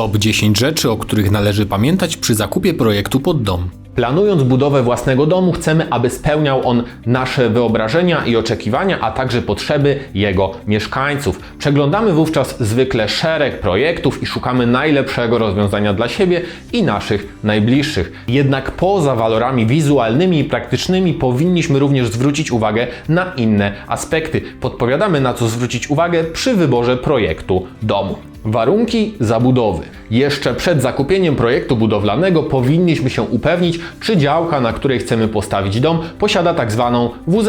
Top 10 rzeczy, o których należy pamiętać przy zakupie projektu pod dom. Planując budowę własnego domu, chcemy, aby spełniał on nasze wyobrażenia i oczekiwania, a także potrzeby jego mieszkańców. Przeglądamy wówczas zwykle szereg projektów i szukamy najlepszego rozwiązania dla siebie i naszych najbliższych. Jednak poza walorami wizualnymi i praktycznymi powinniśmy również zwrócić uwagę na inne aspekty. Podpowiadamy na co zwrócić uwagę przy wyborze projektu domu. Warunki zabudowy. Jeszcze przed zakupieniem projektu budowlanego powinniśmy się upewnić, czy działka, na której chcemy postawić dom, posiada tak zwaną WZ,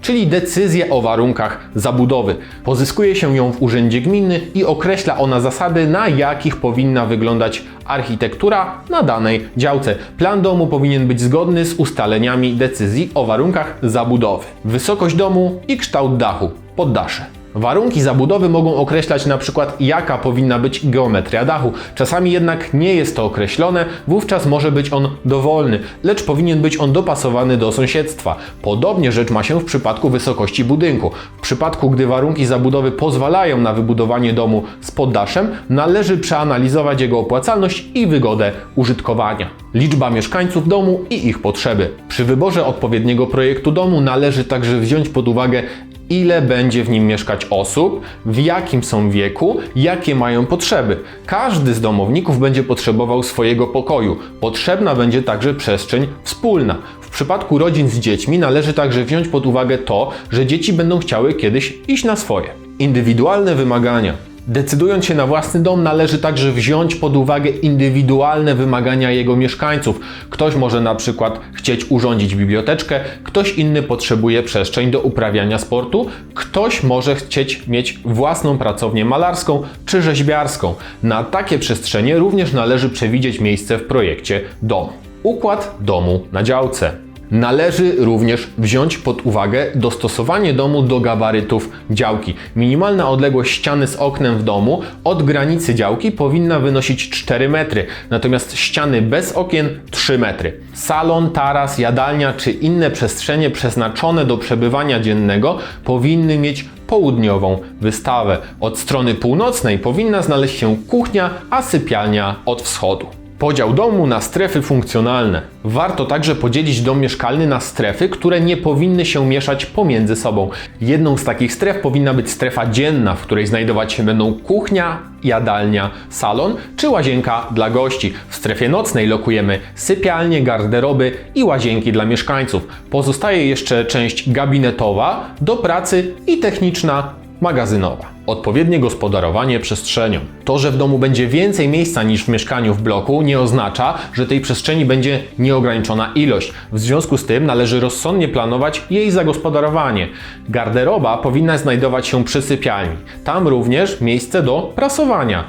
czyli decyzję o warunkach zabudowy. Pozyskuje się ją w urzędzie gminy i określa ona zasady, na jakich powinna wyglądać architektura na danej działce. Plan domu powinien być zgodny z ustaleniami decyzji o warunkach zabudowy. Wysokość domu i kształt dachu, poddasze. Warunki zabudowy mogą określać na przykład jaka powinna być geometria dachu. Czasami jednak nie jest to określone, wówczas może być on dowolny, lecz powinien być on dopasowany do sąsiedztwa. Podobnie rzecz ma się w przypadku wysokości budynku. W przypadku gdy warunki zabudowy pozwalają na wybudowanie domu z poddaszem, należy przeanalizować jego opłacalność i wygodę użytkowania. Liczba mieszkańców domu i ich potrzeby. Przy wyborze odpowiedniego projektu domu należy także wziąć pod uwagę ile będzie w nim mieszkać osób, w jakim są wieku, jakie mają potrzeby. Każdy z domowników będzie potrzebował swojego pokoju. Potrzebna będzie także przestrzeń wspólna. W przypadku rodzin z dziećmi należy także wziąć pod uwagę to, że dzieci będą chciały kiedyś iść na swoje. Indywidualne wymagania. Decydując się na własny dom, należy także wziąć pod uwagę indywidualne wymagania jego mieszkańców. Ktoś może na przykład chcieć urządzić biblioteczkę, ktoś inny potrzebuje przestrzeń do uprawiania sportu, ktoś może chcieć mieć własną pracownię malarską czy rzeźbiarską. Na takie przestrzenie również należy przewidzieć miejsce w projekcie domu. Układ domu na działce. Należy również wziąć pod uwagę dostosowanie domu do gabarytów działki. Minimalna odległość ściany z oknem w domu od granicy działki powinna wynosić 4 metry, natomiast ściany bez okien 3 metry. Salon, taras, jadalnia czy inne przestrzenie przeznaczone do przebywania dziennego powinny mieć południową wystawę. Od strony północnej powinna znaleźć się kuchnia, a sypialnia od wschodu. Podział domu na strefy funkcjonalne. Warto także podzielić dom mieszkalny na strefy, które nie powinny się mieszać pomiędzy sobą. Jedną z takich stref powinna być strefa dzienna, w której znajdować się będą kuchnia, jadalnia, salon czy łazienka dla gości. W strefie nocnej lokujemy sypialnie, garderoby i łazienki dla mieszkańców. Pozostaje jeszcze część gabinetowa do pracy i techniczna magazynowa. Odpowiednie gospodarowanie przestrzenią. To, że w domu będzie więcej miejsca niż w mieszkaniu w bloku, nie oznacza, że tej przestrzeni będzie nieograniczona ilość. W związku z tym należy rozsądnie planować jej zagospodarowanie. Garderoba powinna znajdować się przy sypialni. Tam również miejsce do prasowania.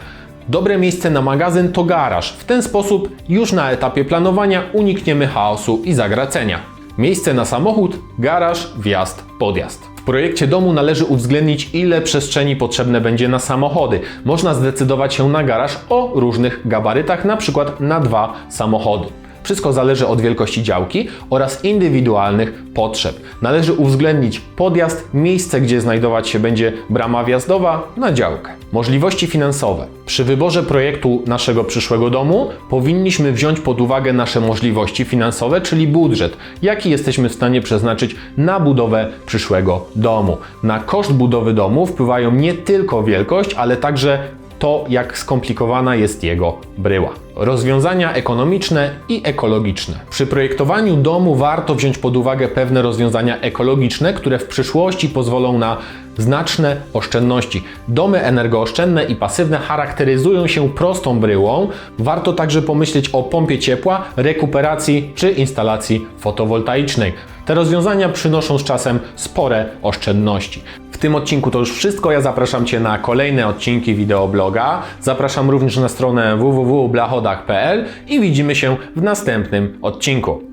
Dobre miejsce na magazyn to garaż. W ten sposób już na etapie planowania unikniemy chaosu i zagracenia. Miejsce na samochód, garaż, wjazd, podjazd. W projekcie domu należy uwzględnić, ile przestrzeni potrzebne będzie na samochody. Można zdecydować się na garaż o różnych gabarytach, na przykład na dwa samochody. Wszystko zależy od wielkości działki oraz indywidualnych potrzeb. Należy uwzględnić podjazd, miejsce, gdzie znajdować się będzie brama wjazdowa na działkę. Możliwości finansowe. Przy wyborze projektu naszego przyszłego domu powinniśmy wziąć pod uwagę nasze możliwości finansowe, czyli budżet, jaki jesteśmy w stanie przeznaczyć na budowę przyszłego domu. Na koszt budowy domu wpływają nie tylko wielkość, ale także to, jak skomplikowana jest jego bryła. Rozwiązania ekonomiczne i ekologiczne. Przy projektowaniu domu warto wziąć pod uwagę pewne rozwiązania ekologiczne, które w przyszłości pozwolą na znaczne oszczędności. Domy energooszczędne i pasywne charakteryzują się prostą bryłą. Warto także pomyśleć o pompie ciepła, rekuperacji czy instalacji fotowoltaicznej. Te rozwiązania przynoszą z czasem spore oszczędności. Tym odcinku to już wszystko. Ja zapraszam Cię na kolejne odcinki wideobloga. Zapraszam również na stronę www.blachodach.pl i widzimy się w następnym odcinku.